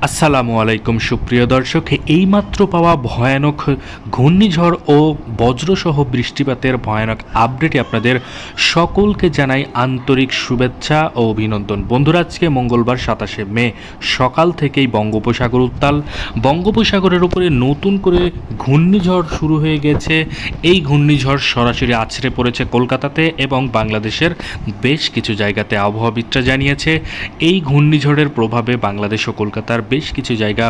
আসসালামু আলাইকুম, সুপ্রিয় দর্শক। এইমাত্র পাওয়া ভয়ানক ঘূর্ণিঝড় ও বজ্রসহ বৃষ্টিপাতের ভয়ানক আপডেটে আপনাদের সকলকে জানাই আন্তরিক শুভেচ্ছা ও অভিনন্দন। বন্ধুরা, আজকে মঙ্গলবার সাতাশে মে, সকাল থেকেই বঙ্গোপসাগর উত্তাল। বঙ্গোপসাগরের উপরে নতুন করে ঘূর্ণিঝড় শুরু হয়ে গেছে। এই ঘূর্ণিঝড় সরাসরি আছড়ে পড়েছে কলকাতাতে এবং বাংলাদেশের বেশ কিছু জায়গাতে। আবহাওয়াবিদরা জানিয়েছে, এই ঘূর্ণিঝড়ের প্রভাবে বাংলাদেশ ও কলকাতার বেশ কিছু জায়গা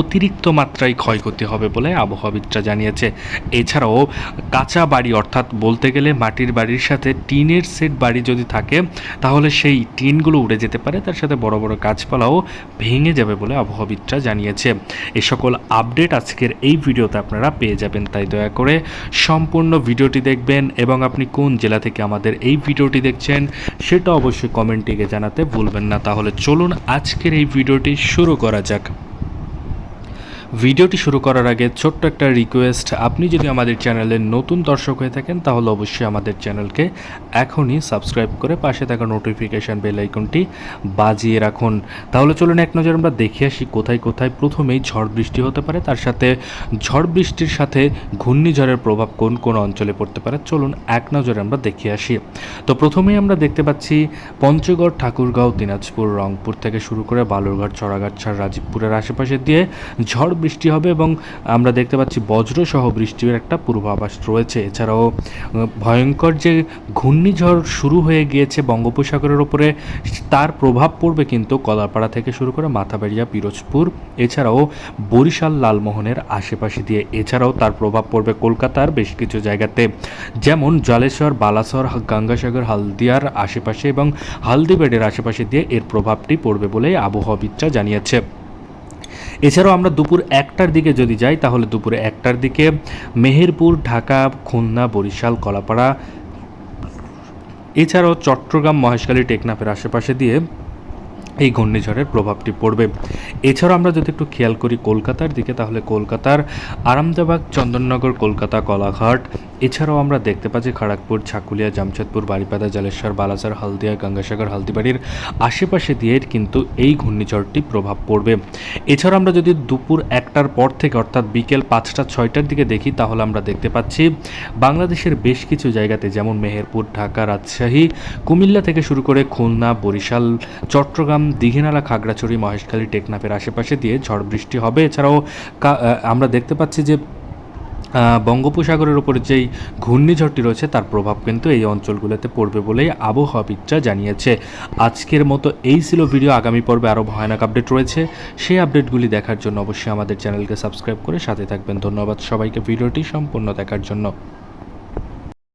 অতিরিক্ত মাত্রায় ক্ষয়ক্ষতি হবে বলে আবহাওয়াবিদরা জানিয়েছে। এছাড়াও কাঁচা বাড়ি অর্থাৎ বলতে গেলে মাটির বাড়ির সাথে টিনের সেট বাড়ি যদি থাকে, তাহলে সেই টিনগুলো উড়ে যেতে পারে, তার সাথে বড় বড় গাছপালাও ভেঙে যাবে বলে আবহাওয়াবিদরা জানিয়েছে। এ সকল আপডেট আজকের এই ভিডিওতে আপনারা পেয়ে যাবেন, তাই দয়া করে সম্পূর্ণ ভিডিওটি দেখবেন এবং আপনি কোন জেলা থেকে আমাদের এই ভিডিওটি দেখছেন সেটা অবশ্যই কমেন্টে জানাতে ভুলবেন না। তাহলে চলুন আজকের এই ভিডিওটি শুরু করা যাক। ভিডিওটি শুরু করার আগে ছোট্ট একটা রিকোয়েস্ট আপনি যদি আমাদের চ্যানেলের নতুন দর্শক হয়ে থাকেন, তাহলে অবশ্যই আমাদের চ্যানেলকে এখনই সাবস্ক্রাইব করে পাশে থাকা নোটিফিকেশান বেল আইকনটি বাজিয়ে রাখুন। তাহলে চলুন এক নজর আমরা দেখে আসি কোথায় কোথায় প্রথমেই ঝড় বৃষ্টি হতে পারে, তার সাথে ঝড় বৃষ্টির সাথে ঘূর্ণিঝড়ের প্রভাব কোন কোন অঞ্চলে পড়তে পারে, চলুন এক নজরে আমরা দেখে আসি। তো প্রথমেই আমরা দেখতে পাচ্ছি পঞ্চগড়, ঠাকুরগাঁও, দিনাজপুর, রংপুর থেকে শুরু করে বালুরঘাট চড়াগাছার রাজীবপুরের আশেপাশে দিয়ে ঝড় বৃষ্টি হবে এবং আমরা দেখতে পাচ্ছি বজ্রসহ বৃষ্টির একটা পূর্বাভাস রয়েছে। এছাড়াও ভয়ঙ্কর যে ঘূর্ণিঝড় শুরু হয়ে গিয়েছে বঙ্গোপসাগরের ওপরে, তার প্রভাব পড়বে কিন্তু কলাপাড়া থেকে শুরু করে মাথাবাড়িয়া পিরোজপুর, এছাড়াও বরিশাল, লালমোহনের আশেপাশে দিয়ে। এছাড়াও তার প্রভাব পড়বে কলকাতার বেশ কিছু জায়গাতে, যেমন জলেশ্বর, বালাসর, গঙ্গাসাগর, হালদিয়ার আশেপাশে এবং হালদিবেডের আশেপাশে দিয়ে এর প্রভাবটি পড়বে বলে আবহাওয়াবিদরা জানিয়েছে। এছাড়াও আমরা দুপুর একটার দিকে যদি যাই, তাহলে দুপুরে একটার দিকে মেহেরপুর, ঢাকা, খুলনা, বরিশাল, কলাপাড়া, এছাড়াও চট্টগ্রাম, মহেশখালী, টেকনাফের আশেপাশে দিয়ে এই ঘূর্ণিঝড়ের প্রভাবটি পড়বে। এছাড়াও আমরা যদি একটু খেয়াল করি কলকাতার দিকে, তাহলে কলকাতার আরামদাবাগ চন্দননগর, কলকাতা, কলাঘাট এছাড়াও আমরা দেখতে পাচ্ছি খড়গপুর, ছাকুলিয়া, জামশেদপুর, বারিপাদা, জলেশ্বর, বালাসার, হলদিয়া, গঙ্গাসাগর, হলদিবাড়ির আশেপাশে দিয়ে কিন্তু এই ঘূর্ণিঝড়টি প্রভাব পড়বে। এছাড়াও আমরা যদি দুপুর একটার পর থেকে অর্থাৎ বিকেল পাঁচটা, ছয়টার দিকে দেখি, তাহলে আমরা দেখতে পাচ্ছি বাংলাদেশের বেশ কিছু জায়গাতে যেমন মেহেরপুর, ঢাকা, রাজশাহী, কুমিল্লা থেকে শুরু করে খুলনা, বরিশাল, চট্টগ্রাম, দীঘিনালা, খাগড়াছড়ি, মহেশখালী, টেকনাফের আশেপাশে দিয়ে ঝড় বৃষ্টি হবে। এছাড়াও আমরা দেখতে পাচ্ছি যে বঙ্গোপসাগরের ওপরে যেই ঘূর্ণিঝড়টি রয়েছে, তার প্রভাব কিন্তু এই অঞ্চলগুলোতে পড়বে বলেই আবহাওয়াবিদরা জানিয়েছে। আজকের মতো এই ছিল ভিডিও। আগামী পর্বে আরও ভয়ানক আপডেট রয়েছে। সেই আপডেটগুলি দেখার জন্য অবশ্যই আমাদের চ্যানেলকে সাবস্ক্রাইব করে সাথে থাকবেন। ধন্যবাদ সবাইকে ভিডিওটি সম্পূর্ণ দেখার জন্য।